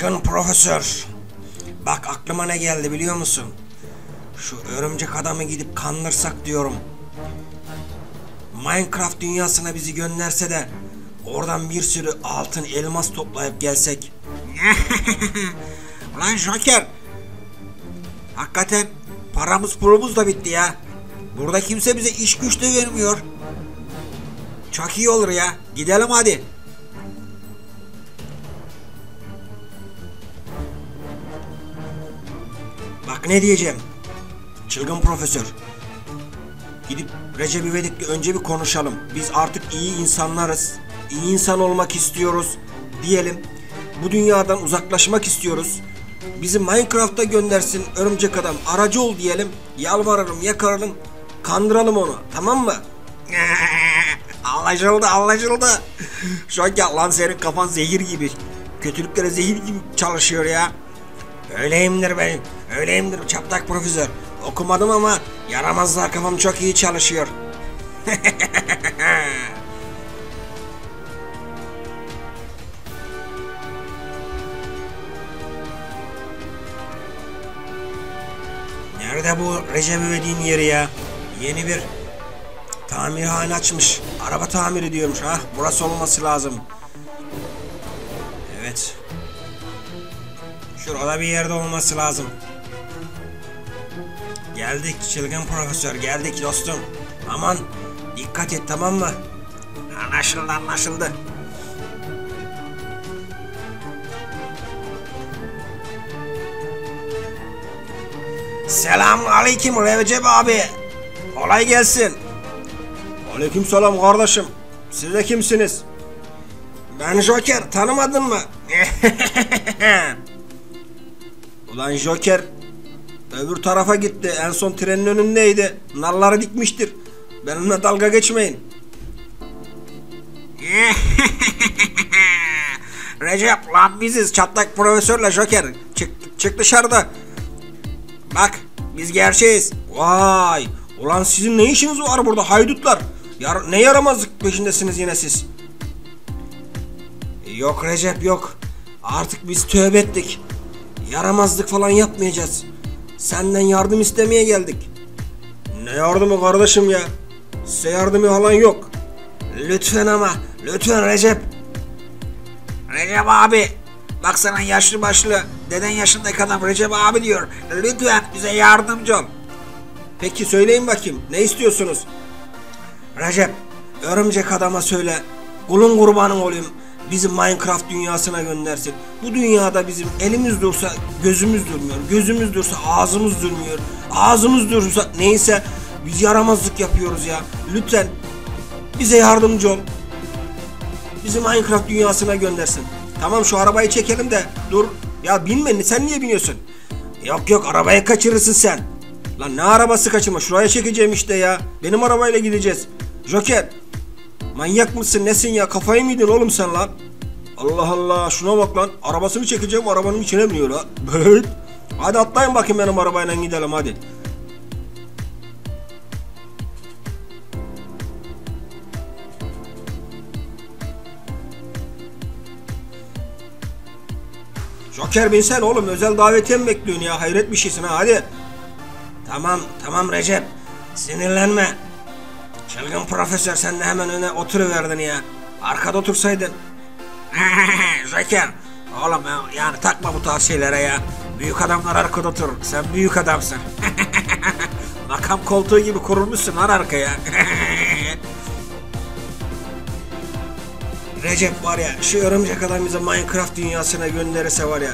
Çılgın profesör. Bak aklıma ne geldi biliyor musun? Şu örümcek adamı gidip kandırsak diyorum. Minecraft dünyasına bizi gönderse de oradan bir sürü altın elmas toplayıp gelsek. Ulan Joker. Hakikaten paramız pulumuz da bitti ya. Burada kimse bize iş güç de vermiyor. Çok iyi olur ya. Gidelim hadi. Bak ne diyeceğim. Çılgın profesör. Gidip Recep İvedik'le önce bir konuşalım. Biz artık iyi insanlarız. İyi insan olmak istiyoruz diyelim. Bu dünyadan uzaklaşmak istiyoruz. Bizi Minecraft'a göndersin örümcek adam. Aracı ol diyelim. Yalvarırım, yakarırım. Kandıralım onu. Tamam mı? anlaşıldı, anlaşıldı. Şu an ya lan senin kafan zehir gibi. Kötülüklere zehir gibi çalışıyor ya. Öyleyimdir benim. Öyleyimdir çaplak profesör. Okumadım ama yaramazlar kafam çok iyi çalışıyor. Nerede bu Recep İvedik'in yeri ya? Yeni bir tamirhane açmış. Araba tamiri diyormuş. Ha, burası olması lazım. Evet. Şurada bir yerde olması lazım. Geldik çılgın profesör geldik dostum. Aman dikkat et tamam mı? Anlaşıldı anlaşıldı. Selamun aleyküm Recep abi. Kolay gelsin. Aleyküm selam kardeşim. Siz de kimsiniz? Ben Joker tanımadın mı? Ulan Joker öbür tarafa gitti. En son trenin önündeydi. Nalları dikmiştir. Benimle dalga geçmeyin. Recep lan biziz çatlak profesörle Joker. Çık, çık dışarıda. Bak biz gerçeğiz. Vay. Ulan sizin ne işiniz var burada haydutlar? Yar ne yaramazlık peşindesiniz yine siz? Yok Recep yok. Artık biz tövbe ettik. Yaramazlık falan yapmayacağız. Senden yardım istemeye geldik. Ne yardımı kardeşim ya? Size yardımı falan yok. Lütfen ama. Lütfen Recep. Recep abi. Baksana yaşlı başlı. Deden yaşındaki adam Recep abi diyor. Lütfen bize yardımcı ol. Peki söyleyin bakayım. Ne istiyorsunuz? Recep. Örümcek adama söyle. Kulun kurbanım olayım bizi Minecraft dünyasına göndersin. Bu dünyada bizim elimiz dursa gözümüz durmuyor. Gözümüz dursa ağzımız durmuyor. Ağzımız dursa neyse biz yaramazlık yapıyoruz ya. Lütfen bize yardımcı ol. Bizi Minecraft dünyasına göndersin. Tamam şu arabayı çekelim de dur. Ya binme sen niye biniyorsun? Yok yok arabayı kaçırırsın sen. Lan ne arabası kaçırma şuraya çekeceğim işte ya. Benim arabayla gideceğiz. Joker Manyak mısın nesin ya kafayı mı yedin oğlum sen lan? Allah Allah şuna bak lan arabasını çekeceğim arabanın içine biniyor la. Evet. Hadi atlayın bakayım benim arabayla gidelim hadi. Joker bin sen oğlum özel davetiye mi bekliyorsun ya hayret bir şeysin ha hadi. Tamam tamam Recep sinirlenme. Çılgın profesör sen de hemen öne oturuverdin ya. Arkada otursaydın. Joker. Oğlum yani takma bu tarz şeylere ya. Büyük adamlar arkada oturur. Sen büyük adamsın. Makam koltuğu gibi kurulmuşsun lan arkaya. Recep var ya şu örümcek adam bizi Minecraft dünyasına gönderirse var ya.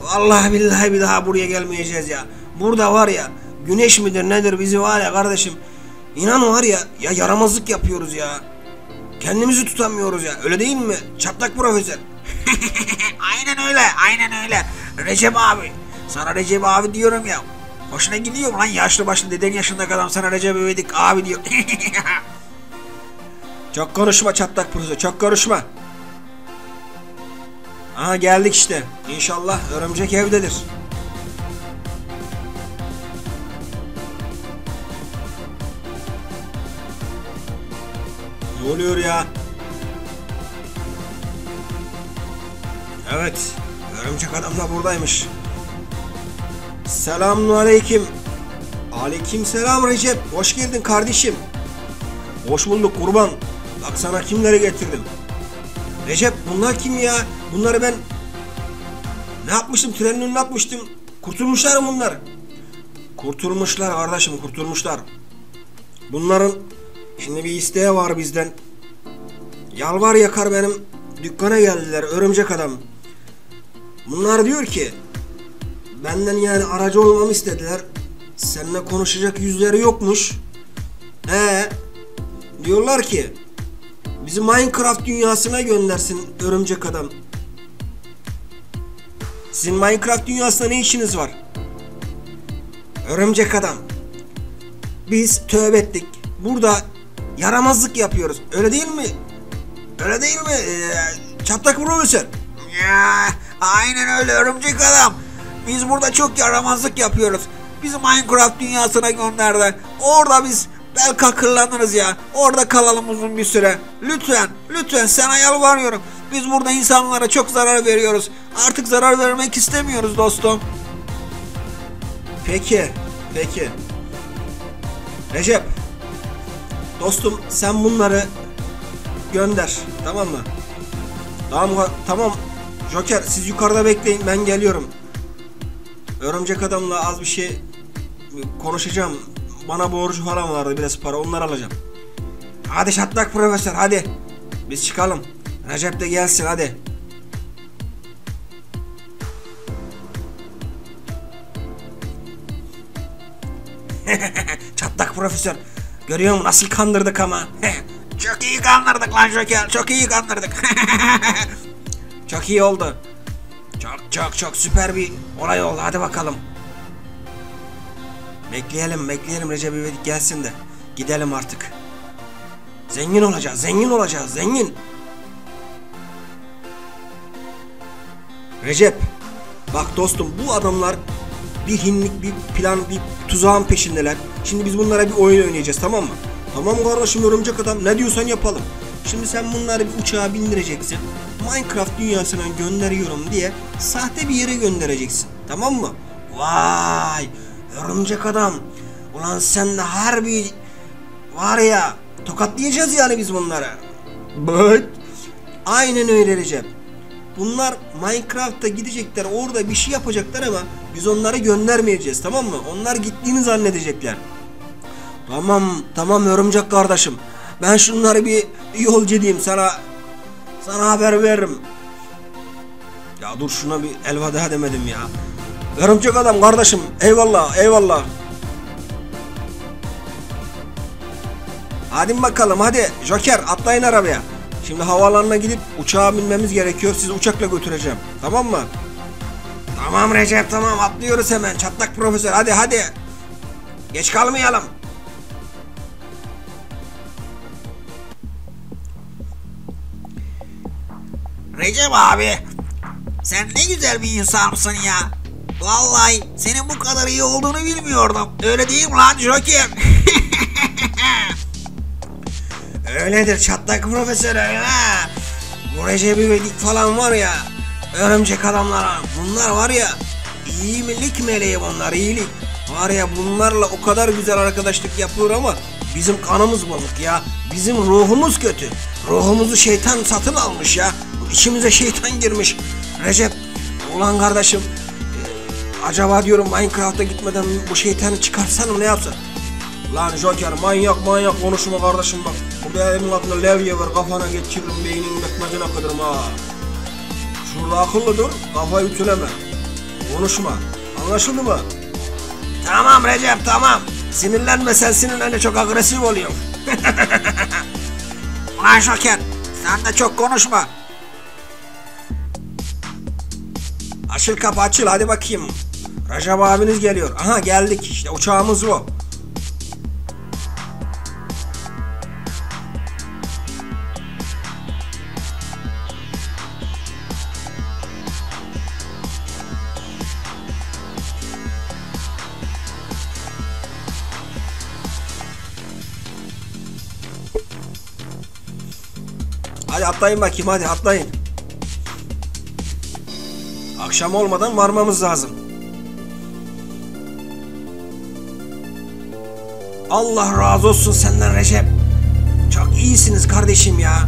Vallahi billahi bir daha buraya gelmeyeceğiz ya. Burada var ya güneş midir nedir bizi var ya kardeşim İnan var ya, ya yaramazlık yapıyoruz ya. Kendimizi tutamıyoruz ya. Öyle değil mi? Çatlak profesör. aynen öyle, aynen öyle. Recep abi. Sana Recep abi diyorum ya. Hoşuna gidiyor mu lan yaşlı başlı deden yaşındaki adam sana Recep İvedik abi diyor. çok konuşma çatlak profesör, çok konuşma. Aha geldik işte. İnşallah örümcek evdedir. Oluyor ya? Evet. Örümcek adam da buradaymış. Selamun aleyküm. Aleyküm selam Recep. Hoş geldin kardeşim. Hoş bulduk kurban. Bak sana kimleri getirdim. Recep bunlar kim ya? Bunları ben ne yapmıştım? Trenin önüne atmıştım. Kurtulmuşlar mı bunlar? Kurtulmuşlar kardeşim kurtulmuşlar. Bunların şimdi bir isteği var bizden. Yalvar yakar benim dükkana geldiler örümcek adam. Bunlar diyor ki benden yani aracı olmamı istediler. Seninle konuşacak yüzleri yokmuş. He. Diyorlar ki bizi Minecraft dünyasına göndersin örümcek adam. Sizin Minecraft dünyasında ne işiniz var? Örümcek adam. Biz tövbe ettik. Burada yaramazlık yapıyoruz. Öyle değil mi? Öyle değil mi? Ee, çatlak profesör. Ya, aynen öyle örümcek adam. Biz burada çok yaramazlık yapıyoruz. Bizi Minecraft dünyasına gönderdi. Orada biz belki akıllanırız ya. Orada kalalım uzun bir süre. Lütfen, lütfen sana yalvarıyorum. Biz burada insanlara çok zarar veriyoruz. Artık zarar vermek istemiyoruz dostum. Peki, peki. Recep, dostum sen bunları gönder, tamam mı? Tamam, tamam. Joker, siz yukarıda bekleyin, ben geliyorum. Örümcek adamla az bir şey konuşacağım. Bana borcu falan vardı, biraz para, onları alacağım. Hadi çatlak profesör, hadi. Biz çıkalım. Recep de gelsin, hadi. Çatlak profesör. Görüyor musun nasıl kandırdık ama. Çok iyi kandırdık lan Joker. Çok iyi kandırdık. çok iyi oldu. Çok çok çok süper bir olay oldu. Hadi bakalım. Bekleyelim bekleyelim Recep İvedik gelsin de. Gidelim artık. Zengin olacağız zengin olacağız zengin. Recep. Bak dostum bu adamlar bir hinlik bir plan bir tuzağın peşindeler. Şimdi biz bunlara bir oyun oynayacağız tamam mı? Tamam kardeşim örümcek adam ne diyorsan yapalım. Şimdi sen bunları bir uçağa bindireceksin. Minecraft dünyasına gönderiyorum diye sahte bir yere göndereceksin. Tamam mı? Vay örümcek adam. Ulan sen de harbi var ya tokatlayacağız yani biz bunları. But. Aynen öyle Recep. Bunlar Minecraft'ta gidecekler orada bir şey yapacaklar ama biz onları göndermeyeceğiz tamam mı? Onlar gittiğini zannedecekler. Tamam tamam örümcek kardeşim. Ben şunları bir yolcu edeyim sana sana haber veririm. Ya dur şuna bir elveda demedim ya. Örümcek adam kardeşim eyvallah eyvallah. Hadi bakalım hadi Joker atlayın arabaya. Şimdi havaalanına gidip uçağa binmemiz gerekiyor. Sizi uçakla götüreceğim. Tamam mı? Tamam Recep tamam atlıyoruz hemen. Çatlak profesör hadi hadi. Geç kalmayalım. Recep abi. Sen ne güzel bir insansın ya. Vallahi senin bu kadar iyi olduğunu bilmiyordum. Öyle değil mi lan Joker? Öyledir çatlak profesör öyle. Bu Recep İvedik falan var ya. Örümcek adamlara. Bunlar var ya. iyilik meleği bunlar iyilik. Var ya bunlarla o kadar güzel arkadaşlık yapılır ama bizim kanımız bozuk ya. Bizim ruhumuz kötü. Ruhumuzu şeytan satın almış ya. İçimize şeytan girmiş. Recep ulan kardeşim e, acaba diyorum Minecraft'a gitmeden bu şeytanı çıkarsan ne yapsan? Lan Joker manyak manyak konuşma kardeşim bak. Burada elimin altında levye var kafana geçiririm beyninin bekmezine kıdırım ha. Şurada akıllı dur kafayı ütüleme. Konuşma anlaşıldı mı? Tamam Recep tamam. Sinirlenme sen sinirlenince çok agresif oluyorsun. Ulan Joker sen de çok konuşma. Açıl kapı açıl hadi bakayım. Recep abiniz geliyor. Aha geldik işte uçağımız bu. Hadi atlayın bakayım hadi atlayın. Akşam olmadan varmamız lazım. Allah razı olsun senden Recep. Çok iyisiniz kardeşim ya.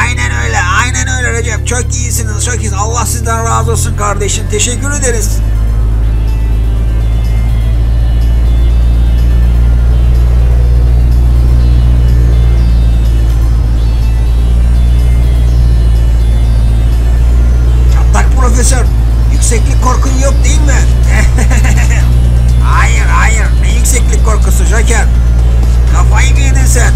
Aynen öyle aynen öyle Recep çok iyisiniz çok iyisiniz. Allah sizden razı olsun kardeşim teşekkür ederiz. Şeker. Kafayı mı yedin sen?